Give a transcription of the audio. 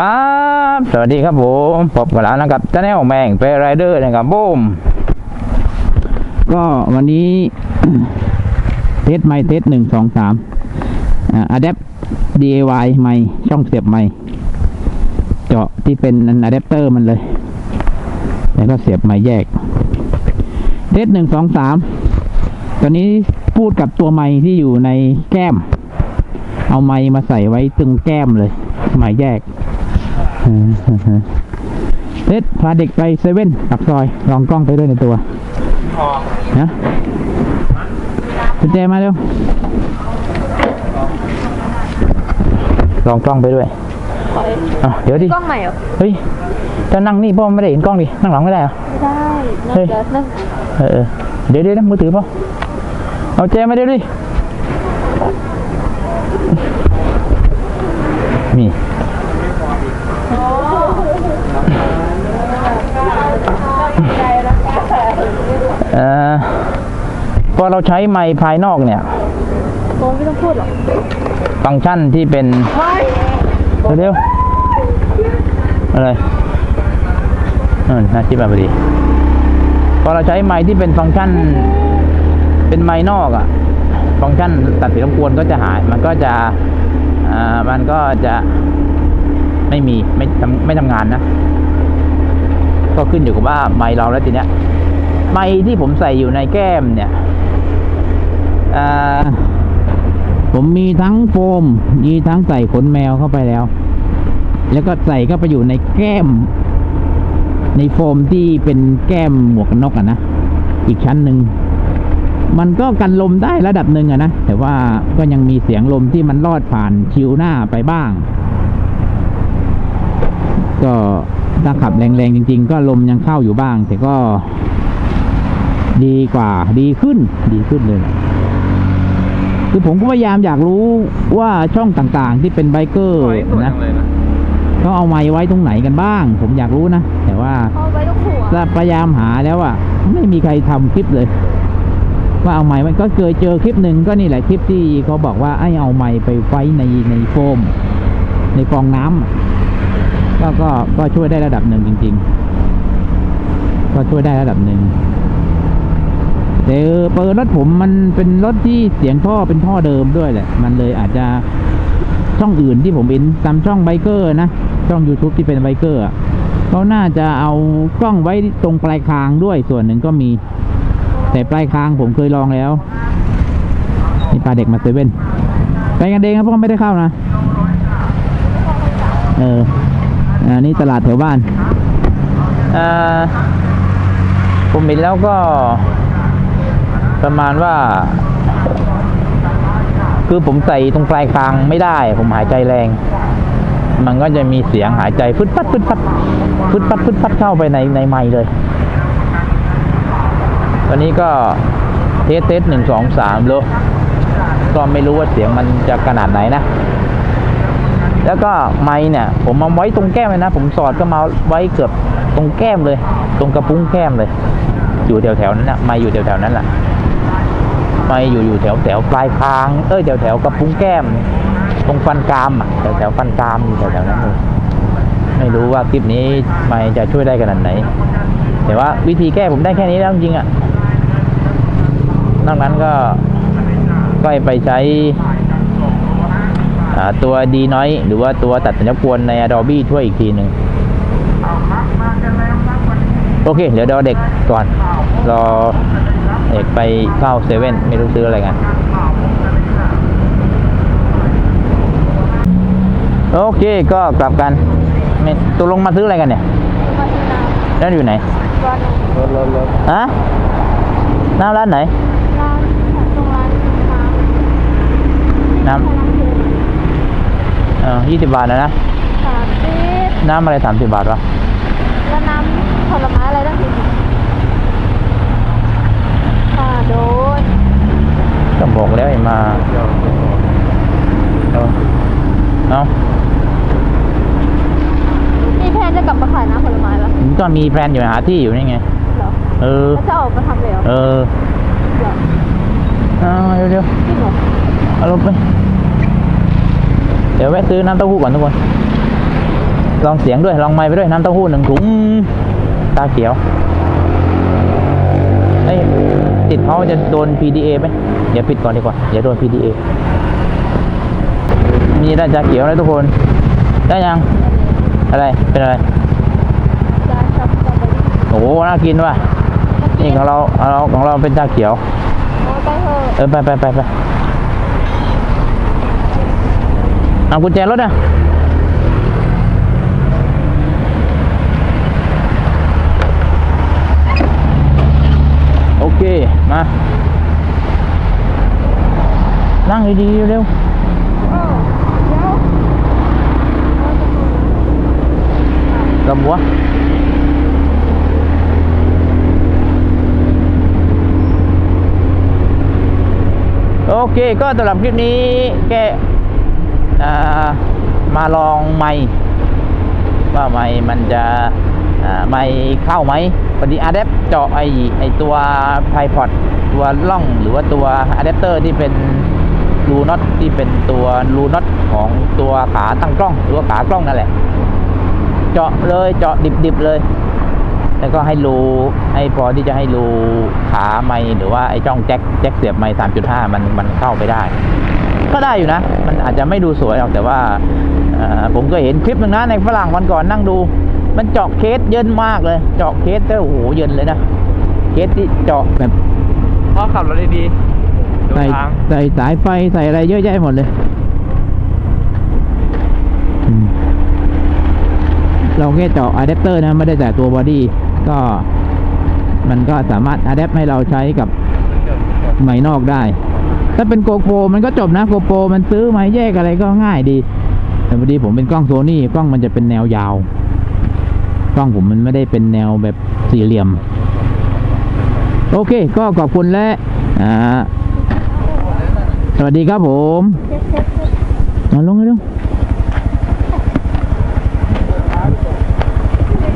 ครับสวัสดีครับผมพบกันแล้วนะครับชาแนลแมงเปไรเดอร์นะครับบูมก็วันนี้เทสไมค์เทสหนึ่งสองสามอะแดป DIY ไมค์ช่องเสียบไมค์เจาะที่เป็นอะแดปเตอร์มันเลย แล้วก็เสียบไมค์แยกเทสหนึ่งสองสามตอนนี้พูดกับตัวไมค์ที่อยู่ในแก้ม เอาไมค์มาใส่ไว้ตรงแก้มเลยไมค์แยก เทสพาเด็กไปเซเว่นปักซอย ลองกล้องไปด้วยในตัวนะกุญแจมาเร็ว ลองกล้องไปด้วยอะเดี๋ยวดิ กล้องใหม่เหรอ เฮ้ยจะนั่งนี่พ่อไม่ได้เห็นกล้องดิ นั่งหลังไม่ได้เหรอ ไม่ได้ เฮ้ยเดี๋ยวนั่งเออเออเดี๋ยวเดี๋ยวนะมือถือพ่อ เอาแจมาเดี๋ยวดินี่ พอเราใช้ไมค์ภายนอกเนี่ยโมไม่ต้องพูดหรอกฟังก์ชันที่เป็นเฮ้ยเร็วๆอะไรออน่าคิดมาพอดีพอเราใช้ไม้ที่เป็นฟังก์ชัน เป็นไม้นอกอะฟังก์ชันตัดเสียงรบกวนก็จะหาย มันก็จะอ่ามันก็จะไม่มีไม่ทำไม่ทำงานนะ ก็ขึ้นอยู่กับว่าไม้เราแล้วทีเนี้ย ไม้ที่ผมใส่อยู่ในแก้มเนี่ยผมมีทั้งโฟม มีทั้งใส่ขนแมวเข้าไปแล้ว แล้วก็ใส่เข้าไปอยู่ในแก้ม ในโฟมที่เป็นแก้มหมวกกันน็อกอะนะ อีกชั้นหนึ่ง มันก็กันลมได้ระดับหนึ่งอะนะ แต่ว่าก็ยังมีเสียงลมที่มันลอดผ่านชิวหน้าไปบ้าง ก็ถ้าขับแรงๆจริง ๆ ก็ลมยังเข้าอยู่บ้าง แต่ก็ ดีกว่าดีขึ้นดีขึ้นเลยคือผมก็พยายามอยากรู้ว่าช่องต่างๆ ที่เป็นไบเกอร์นะเขาเอาไม้ไว้ตรงไหนกันบ้าง ผมอยากรู้นะ แต่ว่าเอาไว้ตรงหัวถ้าพยายามหาแล้วอะไม่มีใครทำคลิปเลย ว่าเอาไม้ไว้ก็เคยเจอคลิปหนึ่งก็นี่แหละคลิปที่เขาบอกว่าไอ้เอาไม้ไปไว้ในในโฟม ในฟองน้ำอะก็ก็ก็ช่วยได้ระดับหนึ่งจริง ๆ ก็ช่วยได้ระดับหนึ่ง แต่เปิดรถผมมันเป็นรถที่เสียงท่อเป็นท่อเดิมด้วยแหละ มันเลยอาจจะช่องอื่นที่ผมเห็นตามช่องไบเกอร์นะ ช่อง YouTube ที่เป็นไบเกอร์เขาน่าจะเอากล้องไว้ตรงปลายคางด้วยส่วนหนึ่งก็มี แต่ปลายคางผมเคยลองแล้วนี่ปลาเด็กมาเซเว่นไปกันเองครับพราะไม่ได้เข้านะ เอออันนี้ตลาดแถวบ้านอ่อผมเห็นแล้วก็ ประมาณว่า คือผมใส่ตรงปลายคางไม่ได้ ผมหายใจแรง มันก็จะมีเสียงหายใจฟึดฟัดฟึดฟัดฟึดฟัดฟึดฟัดเข้าไปในในไมค์เลยตอนนี้ก็เทสเทสหนึ่งสองสามโลก็ไม่รู้ว่าเสียงมันจะขนาดไหนนะแล้วก็ไม้เนี่ย ผมมาไว้ตรงแก้มเลยนะ ผมสอดก็มาไว้เกือบตรงแก้มเลย ตรงกระพุ้งแก้มเลย อยู่แถวๆนั้นนะไม้อยู่แถวแถวๆนั้นแหละ ไม้อยู่อยู่แถวแถวปลายคาง เอ้ยแถวแถวกระพุ้งแก้ม ตรงฟันกรามอะแถวแถวฟันกรามอยู่แถวแถวนั้นเลยไม่รู้ว่าคลิปนี้ไม้จะช่วยได้ขนาดไหน แต่ว่าวิธีแก้ผมได้แค่นี้แล้วจริงๆอะนอกนั้นก็ก็ไปใช้ตัวดีน้อย หรือว่าตัวตัดสัญญาณกวนใน Adobe ช่วยอีกทีหนึ่ง โอเค เดี๋ยวเดี๋ยวเด็กก่อน รอเด็กไปเข้าเซเว่นไม่รู้ซื้ออะไรกัน โอเคก็กลับกันไม่ตกลงมาซื้ออะไรกันเนี่ยมาที่น้นั่นอยู่ไหนำร้านหนึ่งฮะน้ำร้านไหนร้านตรงร้านน้ำน้ำเออยี่สิบบาทนะนะสามสิบน้ำอะไรสามสิบบาทวะแล้วน้ำผลไม้อะไรตั้งสี่สิบค่ะ โดนก็บอกแล้วให้มาเอาเอามีแพลนจะกลับมาขายน้ำผลไม้ปะผมก็มีแพลนอยู่หาที่อยู่นี่ไงเหรอเออแล้วจะออกมาทำเลยเหรอเออเหรอเอาเร็วจริงเหรอๆเอารถไปเดี๋ยวแวะซื้อน้ำเต้าหู้ก่อนทุกคน ลองเสียงด้วย ลองไม้ไปด้วยน้ำเต้าหู้หนึ่งถุงตาเขียวเอ้ย ติดเขาจะโดน PDA ไหมเดี๋ยวปิดก่อนดีกว่าเดี๋ยวโดน PDA มีได้จาเขียวนะทุกคน ได้ยัง อะไร เป็นอะไรจานช็อกโกแลตโอ้โหน่ากินว่ะ นี่ของเราของเราของเราเป็นชาเขียวโอ้ไปเถอะเออไปไปไปไปเอากุญแจรถอะ เค มา นั่งดีๆเร็วเออเดี๋ยวๆกับหัวโอเค ก็สำหรับคลิปนี้แกอ่ามาลองไม้ว่าไม้มันจะอ่า ไม้เข้าไหมพอดีอะแดปเจาะไอไอตัวไพพอดตัวล่องหรือว่าตัวอะแดปเตอร์ที่เป็นรูน็อตที่เป็นตัวรูน็อตของตัวขาตั้งกล้องหรือว่าขากล้องนั่นแหละ เจาะเลยเจาะดิบๆเลย แล้วก็ให้รูให้พอที่จะให้รูขาไม้หรือว่าไอ้ช่องแจ็คแจ็คเสียบไม้สามจุดห้ามันมันเข้าไปได้ ก็ได้อยู่นะ มันอาจจะไม่ดูสวยหรอกแต่ว่าผมก็เห็นคลิปหนึ่งนะในฝรั่งวันก่อนนั่งดู มันเจาะเคสเยินมากเลย เจาะเคสก็โอ้โหเยินเลยนะ เคสที่เจาะแบบพ่อขับรถดีๆดูใส่ทางใส่สายไฟใส่อะไรเยอะแยะหมดเลยอืมเราแค่เจาะอะแดปเตอร์นะไม่ได้แต่ตัวบอดี้ก็ มันก็สามารถอะแดปให้เราใช้กับไม้นอกได้ ถ้าเป็นโกโปรมันก็จบนะโกโปรมันซื้อไม้แยกอะไรก็ง่ายดี แต่พอดีผมเป็นกล้องโซนี่กล้องมันจะเป็นแนวยาว กล้องผมมันไม่ได้เป็นแนวแบบสี่เหลี่ยม โอเค ก็ขอบคุณและสวัสดีครับผมมาลงเลยลง